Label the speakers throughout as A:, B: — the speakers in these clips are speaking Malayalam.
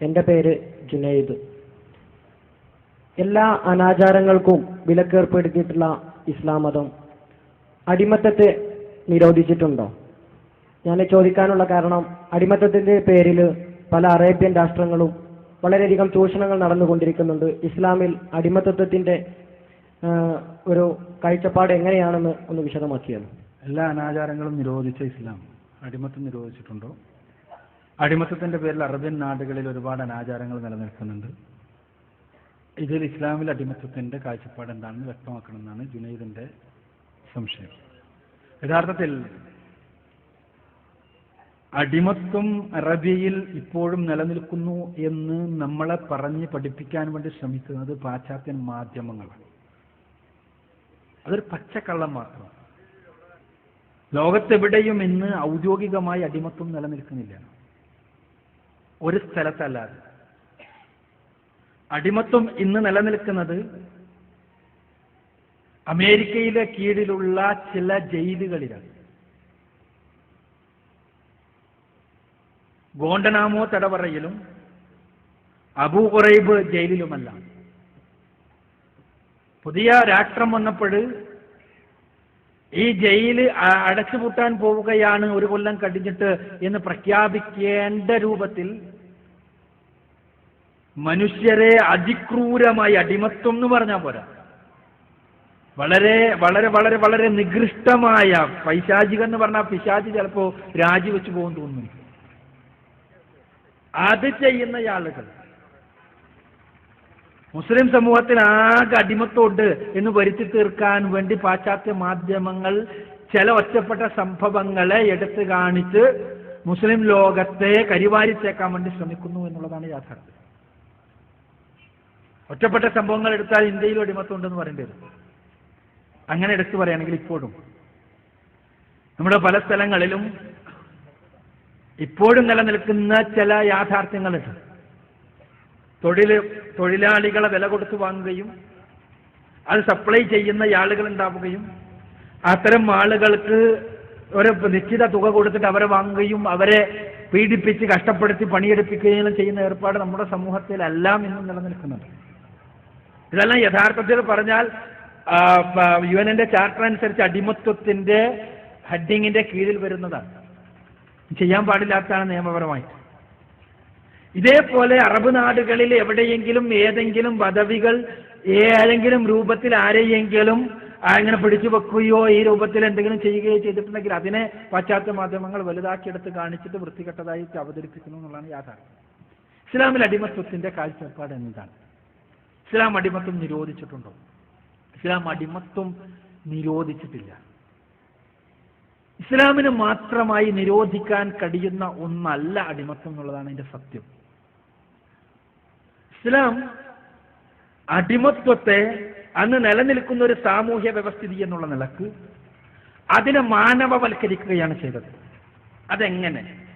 A: എന്റെ പേര് ജുനൈദ്. എല്ലാ അനാചാരങ്ങൾക്കും വിലക്കേർപ്പെടുത്തിയിട്ടുള്ള ഇസ്ലാം മതം അടിമത്തത്തെ നിരോധിച്ചിട്ടുണ്ടോ? ഞാൻ ചോദിക്കാനുള്ള കാരണം അടിമത്തത്തിന്റെ പേരിൽ പല അറേബ്യൻ രാഷ്ട്രങ്ങളും വളരെയധികം ചൂഷണങ്ങൾ നടന്നുകൊണ്ടിരിക്കുന്നുണ്ട്. ഇസ്ലാമിൽ അടിമത്തത്വത്തിന്റെ ഒരു കാഴ്ചപ്പാട് എങ്ങനെയാണെന്ന് ഒന്ന് വിശദമാക്കിയത്
B: എല്ലാ അനാചാരങ്ങളും നിരോധിച്ച ഇസ്ലാം അടിമത്തം നിരോധിച്ചിട്ടുണ്ടോ? അടിമത്തത്തിന്റെ പേരിൽ അറബ്യൻ നാടുകളിൽ ഒരുപാട് അനാചാരങ്ങൾ നിലനിൽക്കുന്നുണ്ട്. ഇതിൽ ഇസ്ലാമിൽ അടിമത്തത്തിന്റെ കാഴ്ചപ്പാട് എന്താണെന്ന് വ്യക്തമാക്കണമെന്നാണ് ജുനൈദിന്റെ സംശയം. യഥാർത്ഥത്തിൽ അടിമത്വം അറബിയിൽ ഇപ്പോഴും നിലനിൽക്കുന്നു എന്ന് നമ്മളെ പറഞ്ഞ് പഠിപ്പിക്കാൻ വേണ്ടി ശ്രമിക്കുന്നത് പാശ്ചാത്യ മാധ്യമങ്ങളാണ്. അതൊരു പച്ചക്കള്ളം മാത്രമാണ്. ലോകത്തെവിടെയും ഇന്ന് ഔദ്യോഗികമായി അടിമത്വം നിലനിൽക്കുന്നില്ല. ഒരു സ്ഥലത്തല്ല അടിമത്വം ഇന്ന് നിലനിൽക്കുന്നത് അമേരിക്കയിലെ കീഴിലുള്ള ചില ജയിലുകളിലാണ്. ഗോണ്ടനാമോ തടവറയിലും അബൂ ഖുറൈബ് ജയിലിലുമല്ല. പുതിയ രാഷ്ട്രം വന്നപ്പോൾ ഈ ജയിൽ അടച്ചുപൂട്ടാൻ പോവുകയാണ് ഒരു കൊല്ലം കഴിഞ്ഞിട്ട് എന്ന് പ്രഖ്യാപിക്കേണ്ട രൂപത്തിൽ മനുഷ്യരെ അതിക്രൂരമായി അടിമത്വം എന്ന് പറഞ്ഞാൽ പോരാ. വളരെ വളരെ വളരെ വളരെ നികൃഷ്ടമായ പൈശാചികം എന്ന് പറഞ്ഞാൽ പിശാചി ചിലപ്പോ രാജിവെച്ചു പോകും തോന്നുന്നു. അത് ചെയ്യുന്ന ആളുകൾ മുസ്ലിം സമൂഹത്തിൽ ആകെ അടിമത്തോണ്ട് എന്ന് വരുത്തി തീർക്കാൻ വേണ്ടി പാശ്ചാത്യ മാധ്യമങ്ങൾ ചില ഒറ്റപ്പെട്ട സംഭവങ്ങളെ എടുത്തു കാണിച്ച് മുസ്ലിം ലോകത്തെ കരിവാരിച്ചേക്കാൻ വേണ്ടി ശ്രമിക്കുന്നു എന്നുള്ളതാണ് യാഥാർത്ഥ്യം. ഒറ്റപ്പെട്ട സംഭവങ്ങൾ എടുത്താൽ ഇന്ത്യയിലും അടിമത്തമുണ്ടെന്ന് പറയേണ്ടി വരും. അങ്ങനെ എടുത്തു പറയുകയാണെങ്കിൽ ഇപ്പോഴും. നമ്മുടെ പല സ്ഥലങ്ങളിലും ഇപ്പോഴും നിലനിൽക്കുന്ന ചില യാഥാർത്ഥ്യങ്ങളുണ്ട്. തൊഴിൽ തൊഴിലാളികളെ വില കൊടുത്ത് വാങ്ങുകയും അത് സപ്ലൈ ചെയ്യുന്ന ആളുകൾ ഉണ്ടാവുകയും അത്തരം ആളുകൾക്ക് ഒരു നിശ്ചിത തുക കൊടുത്തിട്ട് അവരെ വാങ്ങുകയും അവരെ പീഡിപ്പിച്ച് കഷ്ടപ്പെടുത്തി പണിയെടുപ്പിക്കുകയും ചെയ്യുന്ന ഏർപ്പാട് നമ്മുടെ സമൂഹത്തിലെല്ലാം ഇന്നും നിലനിൽക്കുന്നുണ്ട്. ഇതെല്ലാം യഥാർത്ഥത്തിൽ പറഞ്ഞാൽ യു എന്റെ ചാർട്ടർ അനുസരിച്ച് അടിമത്വത്തിന്റെ ഹഡിങ്ങിന്റെ കീഴിൽ വരുന്നതാണ്. ചെയ്യാൻ പാടില്ലാത്തതാണ് നിയമപരമായി ഇതേപോലെ അറബ് നാടുകളിൽ എവിടെയെങ്കിലും ഏതെങ്കിലും പദവികൾ ഏതെങ്കിലും രൂപത്തിൽ ആരെയെങ്കിലും അങ്ങനെ പിടിച്ചു വെക്കുകയോ ഈ രൂപത്തിൽ എന്തെങ്കിലും ചെയ്യുകയോ ചെയ്തിട്ടുണ്ടെങ്കിൽ അതിനെ പാശ്ചാത്യ മാധ്യമങ്ങൾ വലുതാക്കിയെടുത്ത് കാണിച്ചിട്ട് വൃത്തികെട്ടതായി അവതരിപ്പിക്കുന്നു എന്നുള്ളതാണ് യാഥാർത്ഥ്യം. ഇസ്ലാമിൽ അടിമത്വത്തിന്റെ കാഴ്ചപ്പാട് എന്താണ്? ഇസ്ലാം അടിമത്വം നിരോധിച്ചിട്ടുണ്ടോ? ഇസ്ലാം അടിമത്വം നിരോധിച്ചിട്ടില്ല. ഇസ്ലാമിന് മാത്രമായി നിരോധിക്കാൻ കഴിയുന്ന ഒന്നല്ല അടിമത്വം എന്നുള്ളതാണ് അതിന്റെ സത്യം. ഇസ്ലാം അടിമത്വത്തെ അന്ന് നിലനിൽക്കുന്ന ഒരു സാമൂഹ്യ വ്യവസ്ഥിതി എന്നുള്ള നിലയ്ക്ക് അതിനെ മാനവവൽക്കരിക്കുകയാണ് ചെയ്തത്. അതെങ്ങനെ?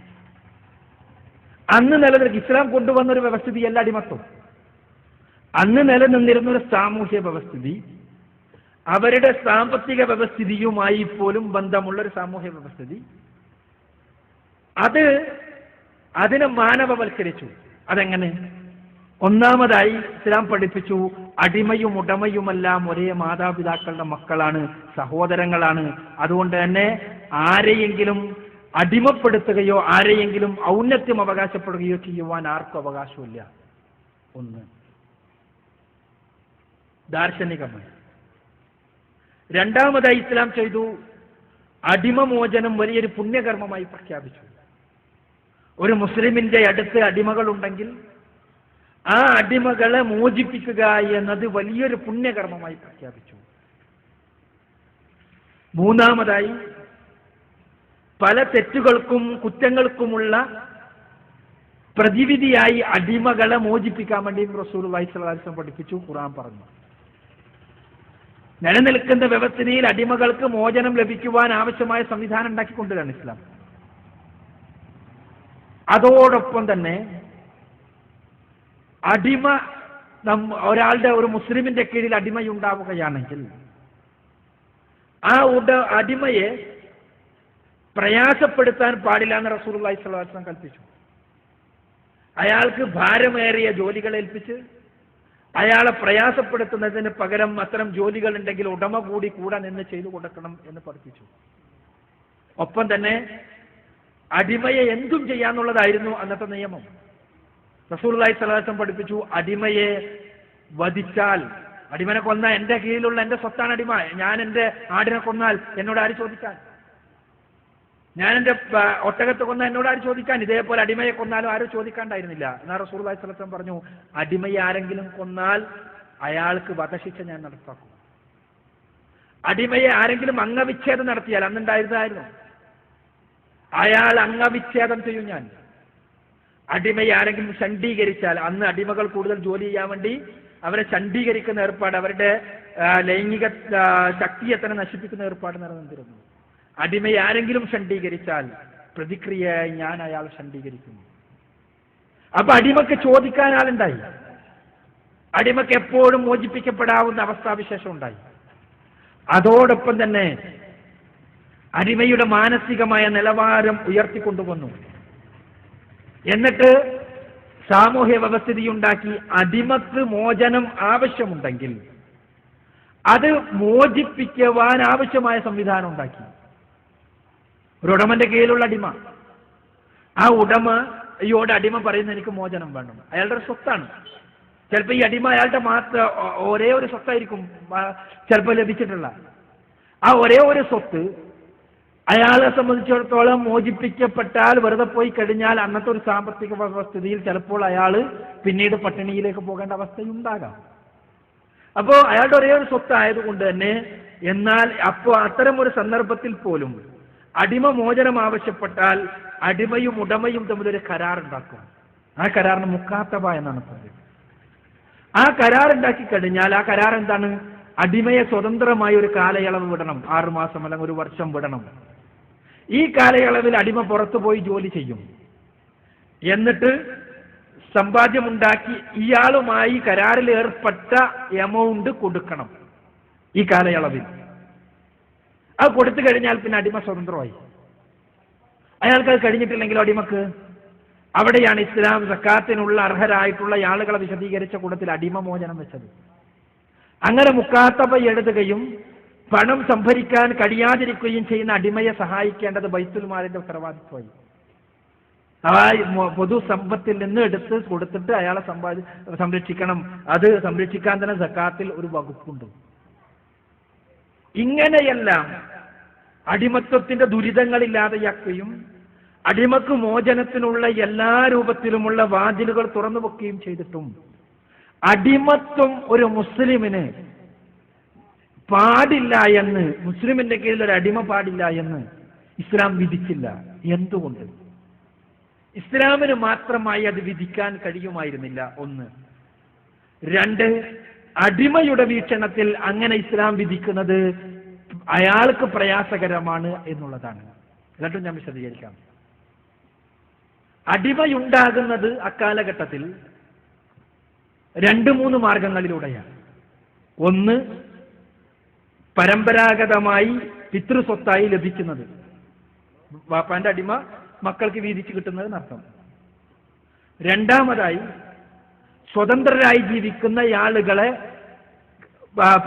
B: അന്ന് നിലനിൽക്കും ഇസ്ലാം കൊണ്ടുവന്ന ഒരു വ്യവസ്ഥിതിയല്ല അടിമത്വം. അന്ന് നിലനിന്നിരുന്ന ഒരു സാമൂഹ്യ വ്യവസ്ഥിതി അവരുടെ സാമ്പത്തിക വ്യവസ്ഥിതിയുമായി പോലും ബന്ധമുള്ള ഒരു സാമൂഹ്യ വ്യവസ്ഥിതി അത് അതിനെ മാനവവൽക്കരിച്ചു. അതെങ്ങനെ? ഒന്നാമതായി ഇസ്ലാം പഠിപ്പിച്ചു. അടിമയും ഉടമയുമെല്ലാം ഒരേ മാതാപിതാക്കളുടെ മക്കളാണ് സഹോദരങ്ങളാണ്. അതുകൊണ്ട് തന്നെ ആരെയെങ്കിലും അടിമപ്പെടുത്തുകയോ ആരെയെങ്കിലും ഔന്നത്യം അവകാശപ്പെടുകയോ ചെയ്യുവാൻ ആർക്കും അവകാശമില്ല. ഒന്ന്. ദാർശനികമായി. രണ്ടാമതായി ഇസ്ലാം ചെയ്തു. അടിമമോചനം വലിയൊരു പുണ്യകർമ്മമായി പ്രഖ്യാപിച്ചു. ഒരു മുസ്ലിമിന്റെ അടുത്ത് അടിമകളുണ്ടെങ്കിൽ ആ അടിമകളെ മോചിപ്പിക്കുക എന്നത് വലിയൊരു പുണ്യകർമ്മമായി പ്രഖ്യാപിച്ചു. മൂന്നാമതായി പല തെറ്റുകൾക്കും കുറ്റങ്ങൾക്കുമുള്ള പ്രതിവിധിയായി അടിമകളെ മോചിപ്പിക്കാൻ വേണ്ടി റസൂൽ വൈസ്ലാസം പഠിപ്പിച്ചു ഖുറാൻ പറഞ്ഞു. നിലനിൽക്കുന്ന വ്യവസ്ഥയിൽ അടിമകൾക്ക് മോചനം ലഭിക്കുവാൻ ആവശ്യമായ സംവിധാനം ഉണ്ടാക്കിക്കൊണ്ടുവരാണ് ഇസ്ലാം. അതോടൊപ്പം തന്നെ അടിമ ഒരാളുടെ ഒരു മുസ്ലിമിന്റെ കീഴിൽ അടിമയുണ്ടാവുകയാണെങ്കിൽ ആ ഉട അടിമയെ പ്രയാസപ്പെടുത്താൻ പാടില്ല എന്ന് റസൂൽ അലൈഹി സ്വലാസ്ലം കൽപ്പിച്ചു. അയാൾക്ക് ഭാരമേറിയ ജോലികൾ ഏൽപ്പിച്ച് അയാളെ പ്രയാസപ്പെടുത്തുന്നതിന് പകരം അത്തരം ജോലികൾ ഉണ്ടെങ്കിൽ ഉടമ കൂടി കൂടെ നിന്ന് ചെയ്തു കൊടുക്കണം എന്ന് പഠിപ്പിച്ചു. ഒപ്പം തന്നെ അടിമയെ എന്തും ചെയ്യാന്നുള്ളതായിരുന്നു അന്നത്തെ നിയമം. റസൂർലായി സലാസം പഠിപ്പിച്ചു അടിമയെ വധിച്ചാൽ. അടിമനെ കൊന്ന എന്റെ കീഴിലുള്ള എന്റെ സ്വത്താണ് അടിമ. ഞാൻ എന്റെ ആടിനെ കൊന്നാൽ എന്നോട് ആര് ചോദിക്കാൻ? ഞാൻ എന്റെ ഒട്ടകത്ത് കൊന്ന എന്നോട് ആര് ചോദിക്കാൻ? ഇതേപോലെ അടിമയെ കൊന്നാലും ആരും ചോദിക്കാണ്ടായിരുന്നില്ല. എന്നാൽ റസൂർലായി സലസം പറഞ്ഞു അടിമയെ ആരെങ്കിലും കൊന്നാൽ അയാൾക്ക് വധശിക്ഷ ഞാൻ നടപ്പാക്കും. അടിമയെ ആരെങ്കിലും അംഗവിച്ഛേദം നടത്തിയാൽ അന്നുണ്ടായിരുന്നതായിരുന്നു. അയാൾ അംഗവിച്ഛേദം ചെയ്യും ഞാൻ. അടിമയെ ആരെങ്കിലും ചണ്ഡീകരിച്ചാൽ അന്ന് അടിമകൾ കൂടുതൽ ജോലി ചെയ്യാൻ വേണ്ടി അവരെ ചണ്ഡീകരിക്കുന്ന ഏർപ്പാട് അവരുടെ ലൈംഗിക ശക്തിയെ തന്നെ നശിപ്പിക്കുന്ന ഏർപ്പാട് നടന്നിരുന്നു അടിമയെ ആരെങ്കിലും ചണ്ഡീകരിച്ചാൽ പ്രതിക്രിയയായി ഞാൻ അയാൾ ചണ്ഡീകരിക്കുന്നു. അപ്പൊ അടിമക്ക് ചോദിക്കാൻ ആളുണ്ടായി. അടിമക്ക് എപ്പോഴും മോചിപ്പിക്കപ്പെടാവുന്ന അവസ്ഥാവിശേഷം ഉണ്ടായി. അതോടൊപ്പം തന്നെ അടിമയുടെ മാനസികമായ നിലവാരം ഉയർത്തിക്കൊണ്ടുവന്നു. എന്നിട്ട് സാമൂഹ്യ വ്യവസ്ഥിതി ഉണ്ടാക്കി അടിമക്ക് മോചനം ആവശ്യമുണ്ടെങ്കിൽ അത് മോചിപ്പിക്കുവാൻ ആവശ്യമായ സംവിധാനം ഉണ്ടാക്കി. ഒരു ഉടമന്റെ കീഴിലുള്ള അടിമ. ആ ഉടമ ഉടമയോട് അടിമ പറയുന്ന എനിക്ക് മോചനം വേണം. അയാളുടെ സ്വത്താണ്. ചിലപ്പോൾ ഈ അടിമ അയാളുടെ മാത്രം ഒരേ ഒരു സ്വത്തായിരിക്കും ചിലപ്പോൾ ലഭിച്ചിട്ടുള്ള. ആ ഒരേ ഒരു സ്വത്ത് അയാളെ സംബന്ധിച്ചിടത്തോളം മോചിപ്പിക്കപ്പെട്ടാൽ വെറുതെ പോയി കഴിഞ്ഞാൽ അന്നത്തെ ഒരു സാമ്പത്തിക സ്ഥിതിയിൽ ചിലപ്പോൾ അയാൾ പിന്നീട് പട്ടിണിയിലേക്ക് പോകേണ്ട അവസ്ഥയുണ്ടാകാം. അപ്പോൾ അയാളുടെ ഒരേ ഒരു സ്വത്ത് ആയതുകൊണ്ട് തന്നെ എന്നാൽ അപ്പോൾ അത്തരം ഒരു സന്ദർഭത്തിൽ പോലും അടിമ മോചനം ആവശ്യപ്പെട്ടാൽ അടിമയും ഉടമയും തമ്മിൽ ഒരു കരാർ ഉണ്ടാക്കും. ആ കരാറിന് മുക്കാത്തവ എന്നാണ് പറയുന്നത്. ആ കരാർ ഉണ്ടാക്കി കഴിഞ്ഞാൽ ആ കരാർ എന്താണ്? അടിമയെ സ്വതന്ത്രമായ ഒരു കാലയളവ് വിടണം. ആറുമാസം അല്ലെങ്കിൽ ഒരു വർഷം വിടണം. ഈ കാലയളവിൽ അടിമ പുറത്തു പോയി ജോലി ചെയ്യും. എന്നിട്ട് സമ്പാദ്യമുണ്ടാക്കി ഇയാളുമായി കരാറിൽ ഏർപ്പെട്ട എമൗണ്ട് കൊടുക്കണം ഈ കാലയളവിൽ. അത് കൊടുത്തു കഴിഞ്ഞാൽ പിന്നെ അടിമ സ്വതന്ത്രമായി. അയാൾക്ക് അത് കഴിഞ്ഞിട്ടില്ലെങ്കിൽ അടിമക്ക്? അവിടെയാണ് ഇസ്ലാം സക്കാത്തിനുള്ള അർഹരായിട്ടുള്ള ആളുകളെ വിശദീകരിച്ച കൂട്ടത്തിൽ അടിമമോചനം വെച്ചത്. അങ്ങനെ മുക്കാത്തപ്പ എഴുതുകയും പണം സംഭരിക്കാൻ കഴിയാതിരിക്കുകയും ചെയ്യുന്ന അടിമയെ സഹായിക്കേണ്ടത് ബൈത്തുൽമാലിന്റെ ഉത്തരവാദിത്വമായി. ആ പൊതു സമ്പത്തിൽ നിന്ന് എടുത്ത് കൊടുത്തിട്ട് അയാളെ സംരക്ഷിക്കണം. അത് സംരക്ഷിക്കാൻ തന്നെ സക്കാത്തിൽ ഒരു വകുപ്പുണ്ട്. ഇങ്ങനെയെല്ലാം അടിമത്വത്തിന്റെ ദുരിതങ്ങളില്ലാതെയാക്കുകയും അടിമക്ക് മോചനത്തിനുള്ള എല്ലാ രൂപത്തിലുമുള്ള വാതിലുകൾ തുറന്നു വെക്കുകയും ചെയ്തിട്ടും അടിമത്വം ഒരു മുസ്ലിമിന് പാടില്ല എന്ന് മുസ്ലിമിന്റെ കീഴിൽ ഒരു അടിമ പാടില്ല എന്ന് ഇസ്ലാം വിധിച്ചില്ല. എന്തുകൊണ്ട്? ഇസ്ലാമിന് മാത്രമായി അത് വിധിക്കാൻ കഴിയുമായിരുന്നില്ല. ഒന്ന്. രണ്ട് അടിമയുടെ വീക്ഷണത്തിൽ അങ്ങനെ ഇസ്ലാം വിധിക്കുന്നത് അയാൾക്ക് പ്രയാസകരമാണ് എന്നുള്ളതാണ്. എന്നിട്ടും ഞാൻ വിശദീകരിക്കാം. അടിമയുണ്ടാകുന്നത് അക്കാലഘട്ടത്തിൽ രണ്ട് മൂന്ന് മാർഗങ്ങളിലൂടെയാണ്. ഒന്ന് പരമ്പരാഗതമായി പിതൃസ്വത്തായി ലഭിക്കുന്നത്. വാപ്പാന്റെ അടിമ മക്കൾക്ക് വീതിച്ചു കിട്ടുന്നത് എന്നർത്ഥം രണ്ടാമതായി സ്വതന്ത്രരായി ജീവിക്കുന്ന ആളുകളെ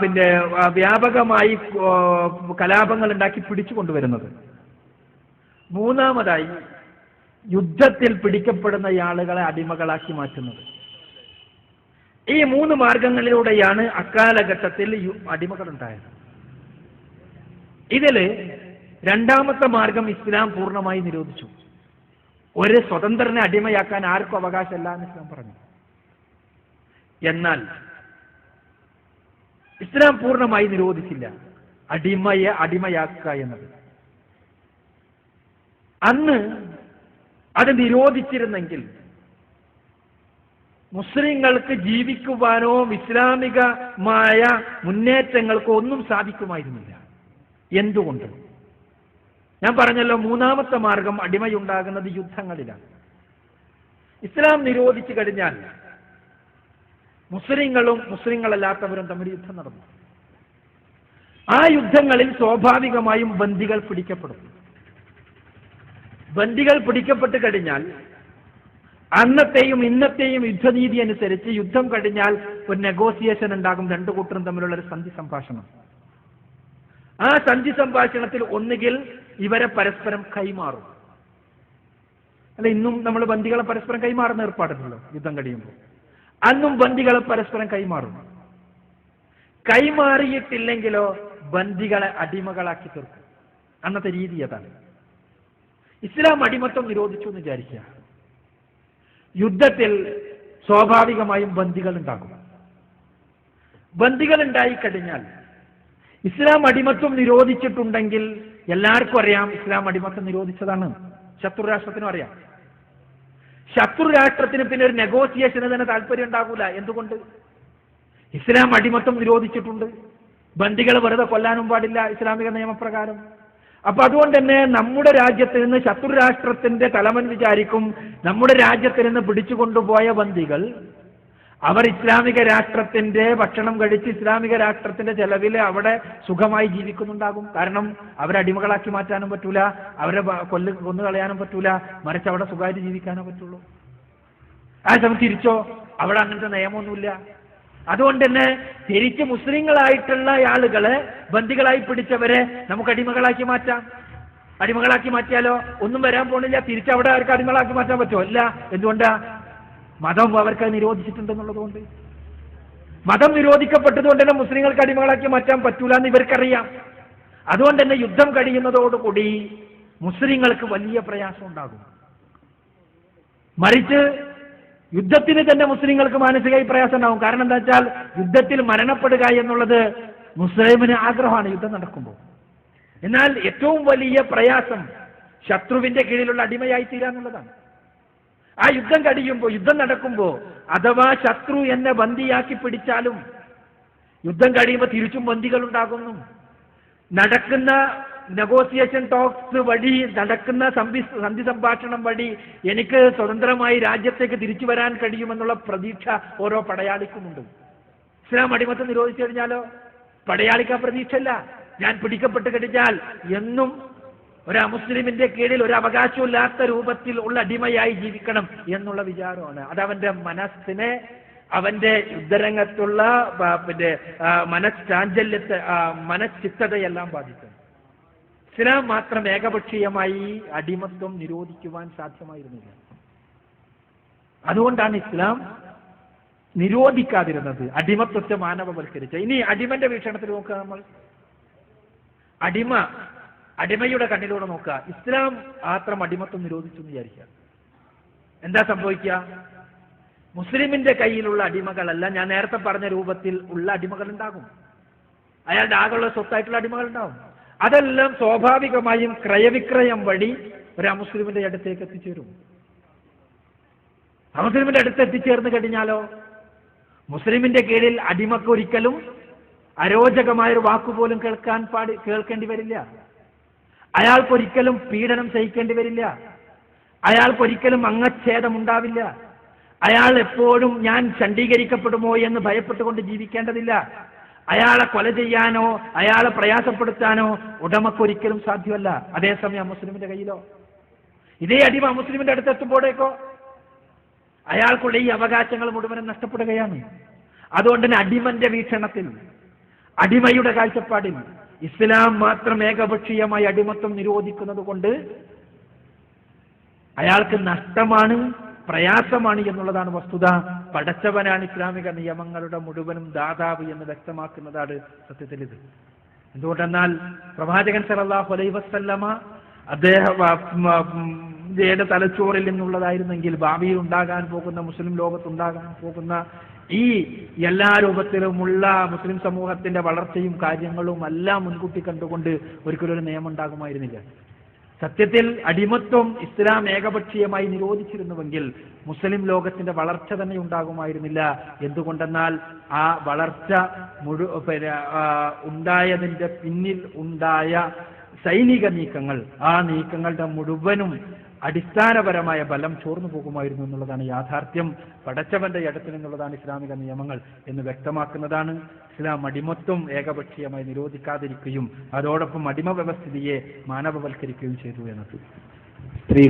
B: പിന്നെ വ്യാപകമായി കലാപങ്ങൾ ഉണ്ടാക്കി പിടിച്ചു കൊണ്ടുവരുന്നത്. മൂന്നാമതായി യുദ്ധത്തിൽ പിടിക്കപ്പെടുന്ന ആളുകളെ അടിമകളാക്കി മാറ്റുന്നത്. ഈ മൂന്ന് മാർഗങ്ങളിലൂടെയാണ് അക്കാലഘട്ടത്തിൽ അടിമകൾ അടിമകളുണ്ടായത്. ഇതിൽ രണ്ടാമത്തെ മാർഗം ഇസ്ലാം പൂർണമായി നിരോധിച്ചു. ഒരു സ്വതന്ത്രനെ അടിമയാക്കാൻ ആർക്കും അവകാശമല്ല എന്ന് ഇസ്ലാം പറഞ്ഞു. എന്നാൽ ഇസ്ലാം പൂർണമായി നിരോധിച്ചില്ല. അടിമയെ അടിമയാക്കുക എന്നത്. അന്ന് അത് നിരോധിച്ചിരുന്നെങ്കിൽ മുസ്ലിങ്ങൾക്ക് ജീവിക്കുവാനോ ഇസ്ലാമികമായ മുന്നേറ്റങ്ങൾക്കോ ഒന്നും സാധിക്കുമായിരുന്നില്ല. എന്തുകൊണ്ട്? ഞാൻ പറഞ്ഞല്ലോ മൂന്നാമത്തെ മാർഗം അടിമയുണ്ടാകുന്നത് യുദ്ധങ്ങളിലാണ്. ഇസ്ലാം നിരോധിച്ചു കഴിഞ്ഞാൽ മുസ്ലിങ്ങളും മുസ്ലിങ്ങളല്ലാത്തവരും തമ്മിൽ യുദ്ധം നടന്നു. ആ യുദ്ധങ്ങളിൽ സ്വാഭാവികമായും ബന്ദികൾ പിടിക്കപ്പെടും. ബന്ദികൾ പിടിക്കപ്പെട്ട് കഴിഞ്ഞാൽ അന്നത്തെയും ഇന്നത്തെയും യുദ്ധനീതി അനുസരിച്ച് യുദ്ധം കഴിഞ്ഞാൽ ഒരു നെഗോസിയേഷൻ ഉണ്ടാകും രണ്ടു കൂട്ടരും തമ്മിലുള്ള ഒരു സന്ധി സംഭാഷണം. ആ സന്ധി സംഭാഷണത്തിൽ ഒന്നുകിൽ ഇവരെ പരസ്പരം കൈമാറും. അല്ല ഇന്നും നമ്മൾ ബന്ദികളെ പരസ്പരം കൈമാറുന്ന ഏർപ്പാടുണ്ടല്ലോ യുദ്ധം കഴിയുമ്പോൾ. അന്നും ബന്ദികളെ പരസ്പരം കൈമാറും. കൈമാറിയിട്ടില്ലെങ്കിലോ ബന്ദികളെ അടിമകളാക്കി തീർക്കും. അന്നത്തെ രീതി അതാണ്. ഇസ്ലാം അടിമത്വം നിരോധിച്ചു എന്ന് വിചാരിക്കുക. യുദ്ധത്തിൽ സ്വാഭാവികമായും ബന്ദികൾ ഉണ്ടാകും ബന്ദികൾ ഉണ്ടായിക്കഴിഞ്ഞാൽ ഇസ്ലാം അടിമത്വം നിരോധിച്ചിട്ടുണ്ടെങ്കിൽ എല്ലാവർക്കും അറിയാം ഇസ്ലാം അടിമത്വം നിരോധിച്ചതാണ്. ശത്രുരാഷ്ട്രത്തിനും അറിയാം. ശത്രുരാഷ്ട്രത്തിന് പിന്നെ ഒരു നെഗോസിയേഷന് തന്നെ താല്പര്യം ഉണ്ടാകൂല. എന്തുകൊണ്ട്? ഇസ്ലാം അടിമത്വം നിരോധിച്ചിട്ടുണ്ട്. ബന്ദികൾ വെറുതെ കൊല്ലാനും പാടില്ല ഇസ്ലാമിക നിയമപ്രകാരം. അപ്പൊ അതുകൊണ്ട് തന്നെ നമ്മുടെ രാജ്യത്ത് നിന്ന് ശത്രുരാഷ്ട്രത്തിന്റെ തലവൻ വിചാരിക്കും നമ്മുടെ രാജ്യത്ത് നിന്ന് പിടിച്ചുകൊണ്ടുപോയ ബന്ദികൾ അവർ ഇസ്ലാമിക രാഷ്ട്രത്തിന്റെ ഭക്ഷണം കഴിച്ച് ഇസ്ലാമിക രാഷ്ട്രത്തിന്റെ ചെലവിൽ അവിടെ സുഖമായി ജീവിക്കുന്നുണ്ടാകും. കാരണം അവരെ അടിമകളാക്കി മാറ്റാനും പറ്റൂല അവരെ കൊല്ല് കൊന്നു കളയാനും പറ്റൂല മറിച്ച് അവിടെ സുഖമായിട്ട് ജീവിക്കാനേ പറ്റുള്ളൂ. ആ സമയം തിരിച്ചോ? അവിടെ അങ്ങനത്തെ നിയമമൊന്നുമില്ല. അതുകൊണ്ട് തന്നെ തിരിച്ച് മുസ്ലിങ്ങളായിട്ടുള്ള ആളുകളെ ബന്ദികളായി പിടിച്ചവരെ നമുക്ക് അടിമകളാക്കി മാറ്റാം. അടിമകളാക്കി മാറ്റിയാലോ? ഒന്നും വരാൻ പോണില്ല തിരിച്ച് അവിടെ അടിമകളാക്കി മാറ്റാൻ പറ്റുമോ? അല്ല എന്തുകൊണ്ടാ? മതം അവർക്ക് നിരോധിച്ചിട്ടുണ്ടെന്നുള്ളതുകൊണ്ട്. മതം നിരോധിക്കപ്പെട്ടതുകൊണ്ട് തന്നെ മുസ്ലിങ്ങൾക്ക് അടിമകളാക്കി മാറ്റാൻ പറ്റൂല എന്ന് ഇവർക്കറിയാം. അതുകൊണ്ട് തന്നെ യുദ്ധം കഴിയുന്നതോടുകൂടി മുസ്ലിങ്ങൾക്ക് വലിയ പ്രയാസം ഉണ്ടാകും. മറിച്ച് യുദ്ധത്തിന് തന്നെ മുസ്ലിങ്ങൾക്ക് മാനസികമായി പ്രയാസം ഉണ്ടാകും. കാരണം എന്താ വെച്ചാൽ യുദ്ധത്തിൽ മരണപ്പെടുക എന്നുള്ളത് മുസ്ലിമിന് ആഗ്രഹമാണ് യുദ്ധം നടക്കുമ്പോൾ. എന്നാൽ ഏറ്റവും വലിയ പ്രയാസം ശത്രുവിന്റെ കീഴിലുള്ള അടിമയായി തീരാന്നുള്ളതാണ് ആ യുദ്ധം കഴിയുമ്പോൾ യുദ്ധം നടക്കുമ്പോൾ അഥവാ ശത്രു എന്നെ ബന്ദിയാക്കി പിടിച്ചാലും യുദ്ധം കഴിയുമ്പോൾ തിരിച്ചും ബന്ദികൾ ഉണ്ടാകുന്നു നടക്കുന്ന നെഗോസിയേഷൻ ടോക്സ് വഴി നടക്കുന്ന സംവി സന്ധി സംഭാഷണം വഴി എനിക്ക് സ്വതന്ത്രമായി രാജ്യത്തേക്ക് തിരിച്ചു വരാൻ കഴിയുമെന്നുള്ള പ്രതീക്ഷ ഓരോ പടയാളിക്കുമുണ്ട്. ഇസ്ലാം അടിമത്തം നിരോധിച്ചു കഴിഞ്ഞാലോ? പടയാളിക്ക് പ്രതീക്ഷയില്ല. ഞാൻ പിടിക്കപ്പെട്ട് കഴിഞ്ഞാൽ എന്നും ഒരു മുസ്ലിമിന്റെ കീഴിൽ ഒരു അവകാശമില്ലാത്ത രൂപത്തിൽ ഉള്ള അടിമയായി ജീവിക്കണം എന്നുള്ള വിചാരമാണ്. അത് അവന്റെ മനസ്സിനെ അവന്റെ യുദ്ധരംഗത്തുള്ള പിന്നെ മനഃചാഞ്ചല്യത്തെ മനഃചിത്തതയെല്ലാം ബാധിക്കും. ഇസ്ലാം മാത്രം ഏകപക്ഷീയമായി അടിമത്വം നിരോധിക്കുവാൻ സാധ്യമായിരുന്നില്ല. അതുകൊണ്ടാണ് ഇസ്ലാം നിരോധിക്കാതിരുന്നത് അടിമത്വത്തെ മാനവവൽക്കരിച്ച. ഇനി അടിമന്റെ വീക്ഷണത്തിൽ നോക്കുക നമ്മൾ. അടിമ അടിമയുടെ കണ്ണിലൂടെ നോക്കുക. ഇസ്ലാം മാത്രം അടിമത്വം നിരോധിച്ചു എന്ന് വിചാരിക്കുക. എന്താ സംഭവിക്കുക? മുസ്ലിമിന്റെ കയ്യിലുള്ള അടിമകളല്ല ഞാൻ നേരത്തെ പറഞ്ഞ രൂപത്തിൽ ഉള്ള അടിമകൾ ഉണ്ടാകും അയാളുടെ ആകെയുള്ള സ്വത്തായിട്ടുള്ള അടിമകൾ ഉണ്ടാകും അതെല്ലാം സ്വാഭാവികമായും ക്രയവിക്രയം വഴി ഒരു അമുസ്ലിമിന്റെ അടുത്തേക്ക് എത്തിച്ചേരും. അമുസ്ലിമിന്റെ അടുത്ത് എത്തിച്ചേർന്ന് കഴിഞ്ഞാലോ? മുസ്ലിമിന്റെ കീഴിൽ അടിമക്ക് ഒരിക്കലും അരോചകമായ ഒരു വാക്കുപോലും കേൾക്കാൻ പാടി കേൾക്കേണ്ടി വരില്ല. അയാൾക്കൊരിക്കലും പീഡനം സഹിക്കേണ്ടി വരില്ല. അയാൾക്കൊരിക്കലും അംഗച്ഛേദം ഉണ്ടാവില്ല. അയാൾ എപ്പോഴും ഞാൻ ചണ്ഡീകരിക്കപ്പെടുമോ എന്ന് ഭയപ്പെട്ടുകൊണ്ട് ജീവിക്കേണ്ടതില്ല. അയാളെ കൊല ചെയ്യാനോ അയാളെ പ്രയാസപ്പെടുത്താനോ ഉടമക്കൊരിക്കലും സാധ്യമല്ല. അതേസമയം മുസ്ലിമിന്റെ കയ്യിലോ? ഇതേ അടിമ മുസ്ലിമിന്റെ അടുത്ത് എത്തുമ്പോഴേക്കോ? അയാൾക്കുള്ള ഈ അവകാശങ്ങൾ മുഴുവനും നഷ്ടപ്പെടുകയാണ്. അതുകൊണ്ട് തന്നെ അടിമന്റെ വീക്ഷണത്തിൽ അടിമയുടെ കാഴ്ചപ്പാടിൽ ഇസ്ലാം മാത്രം ഏകപക്ഷീയമായി അടിമത്തം നിരോധിക്കുന്നത് കൊണ്ട് അയാൾക്ക് നഷ്ടമാണ് പ്രയാസമാണ് എന്നുള്ളതാണ് വസ്തുത. പടച്ചവനാണ് ഇസ്ലാമിക നിയമങ്ങളുടെ മുഴുവനും ദാതാവ് എന്ന് വ്യക്തമാക്കുന്നതാണ് സത്യത്തിൽ ഇത്. എന്തുകൊണ്ടെന്നാൽ പ്രവാചകൻ അലൈഹി വസല്ലമ അദ്ദേഹം ആ, ഉം, ഉം, യുടെ തലച്ചോറിൽ നിന്നുള്ളതായിരുന്നെങ്കിൽ ഭാവിയിൽ ഉണ്ടാകാൻ പോകുന്ന മുസ്ലിം ലോകത്തുണ്ടാകാൻ പോകുന്ന ഈ എല്ലാ രൂപത്തിലുമുള്ള മുസ്ലിം സമൂഹത്തിന്റെ വളർച്ചയും കാര്യങ്ങളും എല്ലാം മുൻകൂട്ടി കണ്ടുകൊണ്ട് ഒരിക്കലും ഒരു നിയമം ഉണ്ടാകുമായിരുന്നില്ല സത്യത്തിൽ അടിമത്വം ഇസ്ലാം ഏകപക്ഷീയമായി നിരോധിച്ചിരുന്നുവെങ്കിൽ മുസ്ലിം ലോകത്തിന്റെ വളർച്ച തന്നെ ഉണ്ടാകുമായിരുന്നില്ല. എന്തുകൊണ്ടെന്നാൽ ആ വളർച്ച മുഴു ഉണ്ടായതിന്റെ പിന്നിൽ ഉണ്ടായ സൈനിക നീക്കങ്ങൾ ആ നീക്കങ്ങളുടെ മുഴുവനും അടിസ്ഥാനപരമായ ബലം ചോർന്നു പോകുമായിരുന്നു എന്നുള്ളതാണ് യാഥാർത്ഥ്യം. പടച്ചവന്റെ ഇടത്തിൽ നിന്നുള്ളതാണ് ഇസ്ലാമിക നിയമങ്ങൾ എന്ന് വ്യക്തമാക്കുന്നതാണ്. ഇസ്ലാം അടിമത്വം ഏകപക്ഷീയമായി നിരോധിക്കാതിരിക്കുകയും അതോടൊപ്പം അടിമ വ്യവസ്ഥിതിയെ മാനവവൽക്കരിക്കുകയും ചെയ്തു എന്നത്.